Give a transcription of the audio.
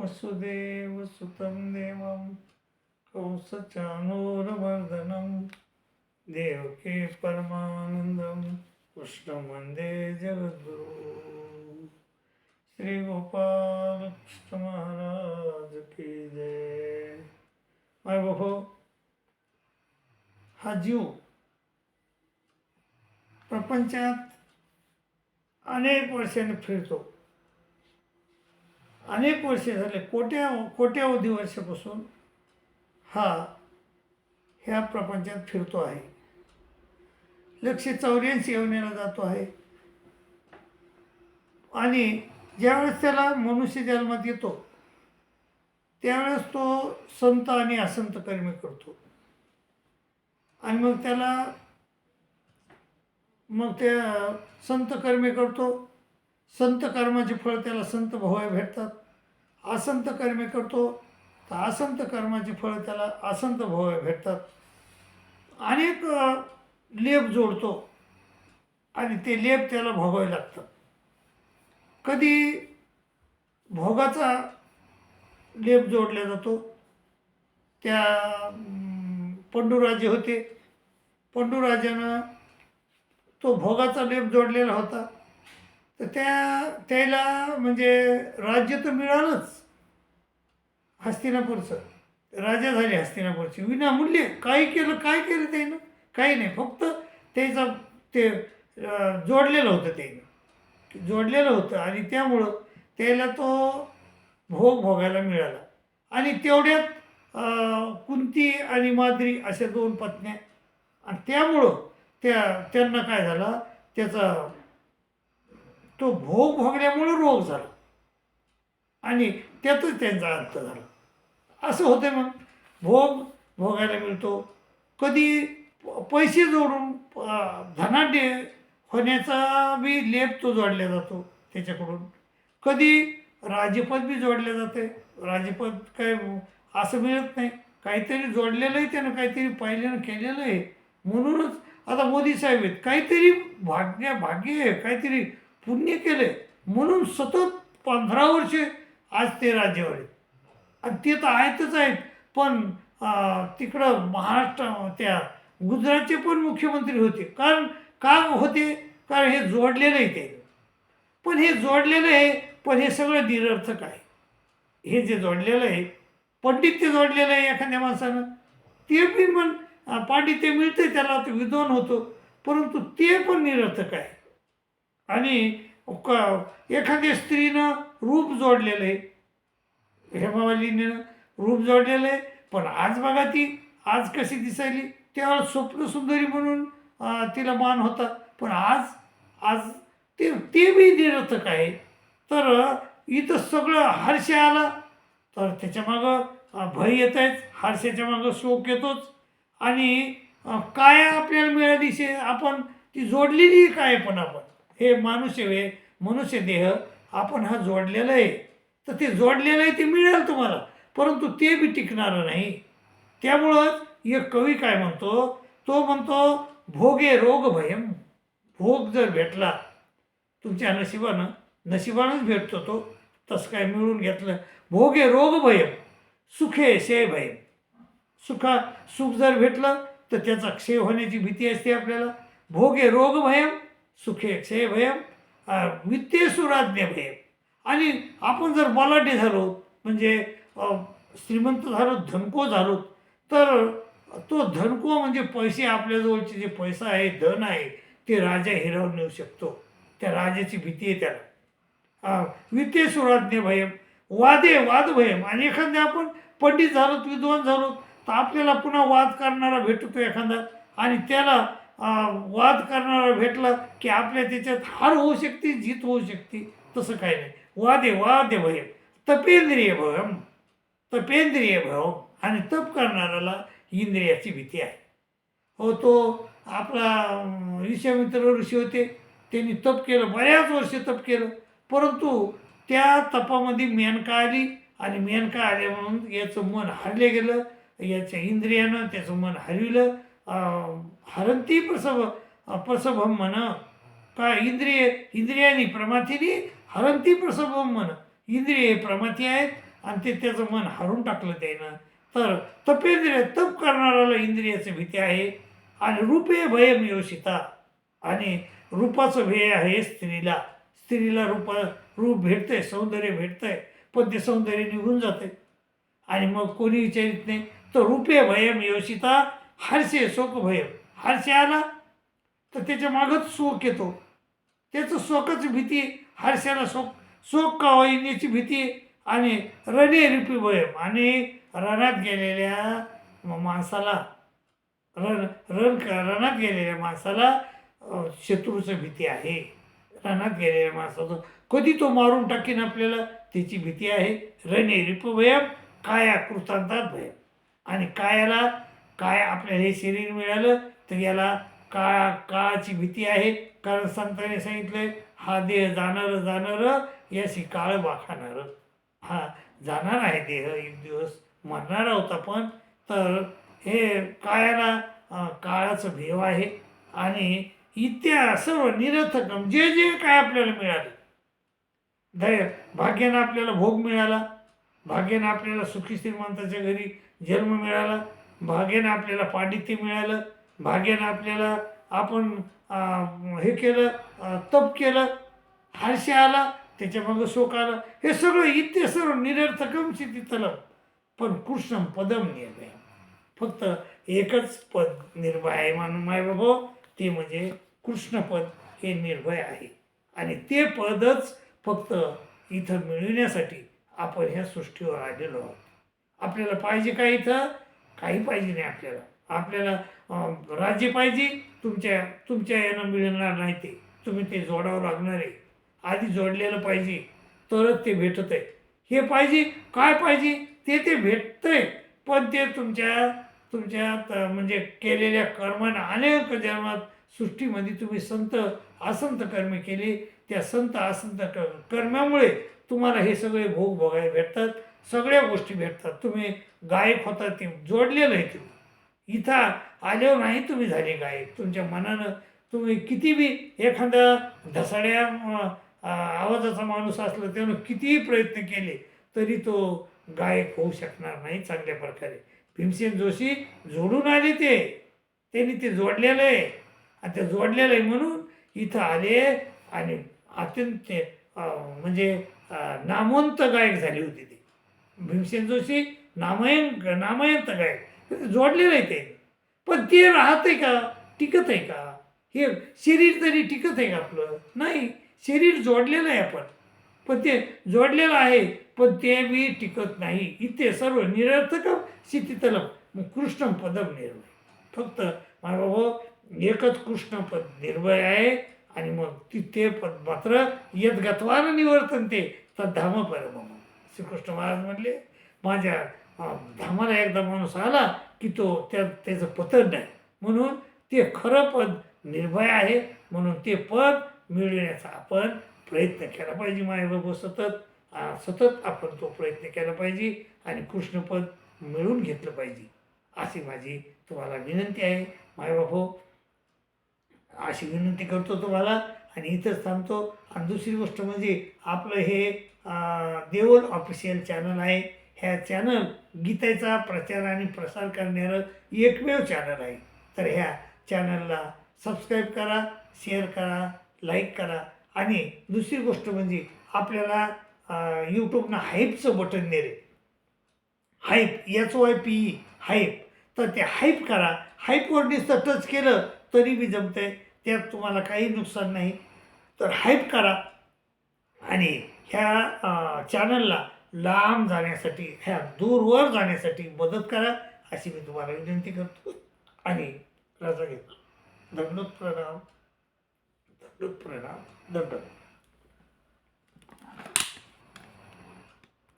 वसुदेवसुतं देवं कंसचाणूरमर्दनं देवके परमानन्दं कृष्णवन्दे जगद्गुरु। श्री गोपाल कृष्ण महाराज की जय। माय बाबा हा जीव प्रपंचात अनेक वर्षांनी फिरतो. अनेक वर्षे झाले कोट्या कोट्यावधी वर्षापासून हा ह्या प्रपंचात फिरतो आहे. लक्षे चौऱ्याऐंशी यवनेला जातो आहे. आणि ज्यावेळेस त्याला मनुष्य जन्मात येतो त्यावेळेस तो संत आणि असंत कर्मी करतो. आणि मग त्याला मग त्या संत कर्मे करतो. संत कर्माचे फळ त्याला संत भोवया भेटतात. असंत कर्मे करतो तर असंत कर्माची फळं त्याला असंत भोवाय भेटतात. अनेक लेप जोडतो आणि ते लेप त्याला भोगावे लागतात. कधी भोगाचा लेप जोडला जातो त्या पंडुराजे पंडूराजे होते. पंडूराजानं तो भोगाचा लेप जोडलेला होता. तर त्या त्याला म्हणजे राज्य तर मिळालंच. हस्तिनापूरचं. राजा झाले हस्तिनापूरचे. विनामूल्य काही केलं काय केलं त्यानं? काही नाही. फक्त त्याचा ते जोडलेलं होतं त्यानं. जोडलेलं होतं आणि त्यामुळं त्याला तो भोग भोगायला मिळाला. आणि तेवढ्यात कुंती आणि माद्री अशा दोन पत्न्या. आणि त्यामुळं त्या त्यांना काय झाला? त्याचा तो भोग भोगल्यामुळं रोग झाला. आणि त्यातच त्यांचा अंत झाला. असं होतं मग. भोग भोगायला मिळतो. कधी प- पैसे जोडून धनाढ्य होण्याचा बी लेप तो जोडला जातो त्याच्याकडून. कधी राजेपद बी जोडले जाते राजेपद काय असं मिळत नाही. काहीतरी जोडलेलं आहे त्यानं काहीतरी पाहिलेलं केलेलं आहे म्हणूनच आता मोदी साहेब आहेत. काहीतरी भाग्य भाग्य आहे. काहीतरी पुण्य केलं. आहे म्हणून सतत पंधरा वर्षे आज ते राज्यावर आहेत. आणि ते तर आहेतच आहेत. पण तिकडं महाराष्ट्र त्या गुजरातचे पण मुख्यमंत्री होते. कारण का होते? कारण हे जोडलेलं आहे ते. पण हे जोडलेलं आहे पण हे सगळं निरर्थक आहे. हे जे जोडलेलं आहे पंडित ते जोडलेलं आहे एखाद्या माणसानं ते बी पण पांडित्य मिळतं त्याला तो विद्वान होतो. परंतु ते पण निरर्थक आहे. आणि क एखाद्या स्त्रीनं रूप जोडलेलं आहे. हेमामालिनीनं रूप जोडलेलं आहे. पण आज बघा ती आज कशी दिसायली. तेव्हा स्वप्नसुंदरी म्हणून तिला मान होता. पण आज आज ते ते बी निरर्थक आहे. तर इथं सगळं हर्ष आला. तर त्याच्यामागं भय येत आहेच हारशाच्या मागं शोक येतोच. आणि काय आपल्याला मिळाली शे आपण ती जोडलेली काय पण आपण. हे मानुष्य हे मनुष्य देह आपण हा जोडलेला आहे. तर ते जोडलेलं आहे ते मिळेल तुम्हाला. परंतु ते बी टिकणारं नाही. त्यामुळंच एक कवी काय म्हणतो तो म्हणतो भोगे रोग भयम भोग जर भेटला तुमच्या नशिबानं नशिबानंच भेटतो तो. तसं काय मिळून घेतलं. भोगे रोग भयम सुखे क्षय भयम सुखा सुख जर भेटलं तर त्याचा क्षय होण्याची भीती असते आपल्याला. भोगे रोग भयम सुखे भयम वित्तीय सुराज्ञ भयम आणि आपण जर बलाढ्य झालो म्हणजे श्रीमंत झालो धनको झालो तर तो धनको म्हणजे पैसे आपल्याजवळचे जे पैसा आहे धन आहे ते राजा हिरावून नेऊ शकतो. त्या राजाची भीती आहे त्याला. वित्तीय सुराज्ञ भयम वादे वाद भयम आणि एखाद्या आपण पंडित झालो विद्वान झालो तर आपल्याला पुन्हा वाद करणारा भेटतो एखादा. आणि त्याला वाद करणारा भेटला की आपल्या त्याच्यात हार होऊ शकते जीत होऊ शकते तसं काही नाही. वादे वादे भयम तपेंद्रिय भयम तपेंद्रिय भयम आणि तप करणाऱ्याला इंद्रियाची भीती आहे. हो तो आपला अं, ऋषी होते. त्यांनी तप केलं बऱ्याच वर्ष तप केलं. परंतु त्या तपामध्ये मेनका आली? आणि मेनका आल्या म्हणून याचं मन हरले गेलं. याच्या इंद्रियानं त्याचं मन हरविलं. हरंती प्रसव प्रसभम म्हण का इंद्रिय इंद्रियानी प्रमाथीनी हरंती प्रसभम म्हण इंद्रिय प्रमाथी आहेत आणि ते त्याचं मन हारून टाकलं त्यानं. तर तपेंद्रिय तप करणाऱ्याला इंद्रियाची भीती आहे आणि रूपे भयम योषिता आणि रूपाचं भय आहे स्त्रीला. स्त्रीला रूपा रूप भेटतंय सौंदर्य भेटतंय पण ते सौंदर्य निघून जाते आणि मग कोणी विचारित नाही तर रूपे भयम योषिता हर्षे शोक भयम आला तर त्याच्या मागच शोक येतो. त्याचं शोकाची भीती आहे. हर्षाला शोक शोक का होईन याची भीती आणि रणे रिपी भयम आणि रणात गेलेल्या माणसाला रण रण रणात गेलेल्या माणसाला शत्रूचं भीती आहे. रणात गेलेल्या माणसाचं कधी तो मारून टाकीन आपल्याला त्याची भीती आहे. रणे रिपभयम काया कृतांतात भयम आणि कायाला काय आपल्याला हे शरीर मिळालं तर याला काळा काळाची भीती आहे. कारण संतांनी सांगितलंय हा देह जाणार जाणार याशी काळ वाखाणार. हा जाणार आहे देह एक दिवस मरणार आहोत आपण. तर हे काळाला काळाचं भेव आहे. आणि इत्या सर्व निरथकम जे जे काय आपल्याला मिळालं धैर्य भाग्यानं आपल्याला भोग मिळाला. भाग्यानं आपल्याला सुखी श्रीमंताच्या घरी जन्म मिळाला. भाग्याने आपल्याला पांडित्य मिळालं भाग्यानं आपल्याला आपण हे केलं तप केलं हर्ष आला त्याच्यामागं शोक आलं. हे सगळं इथे सर्व निरर्थकम तिथलं पण कृष्ण पदम निर्भय. फक्त एकच पद निर्भय आहे म्हणून माय बाबा ते म्हणजे कृष्णपद हे निर्भय आहे. आणि ते पदच फक्त इथं मिळविण्यासाठी आपण ह्या सृष्टीवर आलेलो आहोत. आपल्याला पाहिजे काय इथं? काही पाहिजे नाही आपल्याला. आपल्याला राज्य पाहिजे तुमच्या तुमच्या यानं मिळणार नाही ते. तुम्ही ते जोडावं लागणार आहे. आधी जोडलेलं पाहिजे तरच ते भेटत आहे हे पाहिजे काय पाहिजे ते ते भेटतंय. पण ते तुमच्या तुमच्या म्हणजे केलेल्या कर्मानं अनेक जन्मात सृष्टीमध्ये तुम्ही संत असंत कर्मे केले. त्या संत असंत क कर्मामुळे तुम्हाला हे सगळे भोग भोगायला भेटतात. सगळ्या गोष्टी भेटतात. तुम्ही गायक होता ते जोडलेलं आहे तुम्ही इथं आल्यावर नाही तुम्ही झाले गायक तुमच्या मनानं तुम्ही किती बी एखादा ढसाड्या आवाजाचा माणूस असला त्यानं कितीही प्रयत्न केले तरी तो गायक होऊ शकणार नाही चांगल्या प्रकारे. भीमसेन जोशी जोडून आले ते. त्यांनी ते जोडलेलं आहे. आणि ते जोडलेलं आहे म्हणून इथं आले आणि अत्यंत म्हणजे नामवंत गायक झाले होते ते. भीमसेन जोशी नामयन नामयंत गायक जोडलेलं आहे ते. पण ते राहत आहे का? टिकत आहे का? हे शरीर तरी टिकत आहे का आपलं? नाही शरीर जोडलेलं आहे आपण. पण ते जोडलेलं आहे पण ते बी टिकत नाही. इथे सर्व निरर्थक स्थितीतलं मग कृष्ण पदम निर्भय. फक्त माझा भाऊ एकच कृष्ण पद निर्भय आहे आणि मग तिथे पद मात्र यद गत्वानं निवर्तन ते तद्धाम धाम परम श्रीकृष्ण महाराज म्हणले माझ्या धामाला एकदा माणूस आला की तो त्या त्याचं पतन नाही. म्हणून ते खरं पद निर्भय आहे. म्हणून ते पद मिळविण्याचा आपण प्रयत्न केला पाहिजे. मायबाबू सतत सतत आपण तो प्रयत्न केला पाहिजे आणि कृष्णपद मिळवून घेतलं पाहिजे. अशी माझी तुम्हाला विनंती आहे. मायबाबू अशी विनंती करतो तुम्हाला. आणि इथंच थांबतो आणि दुसरी गोष्ट म्हणजे आपलं हे देवल ऑफिशियल चॅनल आहे. ह्या चॅनल गीतेचा प्रचार आणि प्रसार करणारं एकमेव चॅनल आहे. तर ह्या चॅनलला सबस्क्राईब करा शेअर करा लाईक करा. आणि दुसरी गोष्ट म्हणजे आपल्याला यूट्यूबनं हाईपचं बटन दिले hype H Y P E hype. तर ते हाईप करा. हाईपवर नुसतं टच केलं तरी बी आहे त्यात तुम्हाला काही नुकसान नाही. तर हाईप करा. आणि ह्या चॅनलला लांब जाण्यासाठी ह्या दूरवर जाण्यासाठी मदत करा अशी मी तुम्हाला विनंती करतो. आणि रजा घेतो. दंडोत प्रणाम. दंडोत प्रणाम. दंडोत.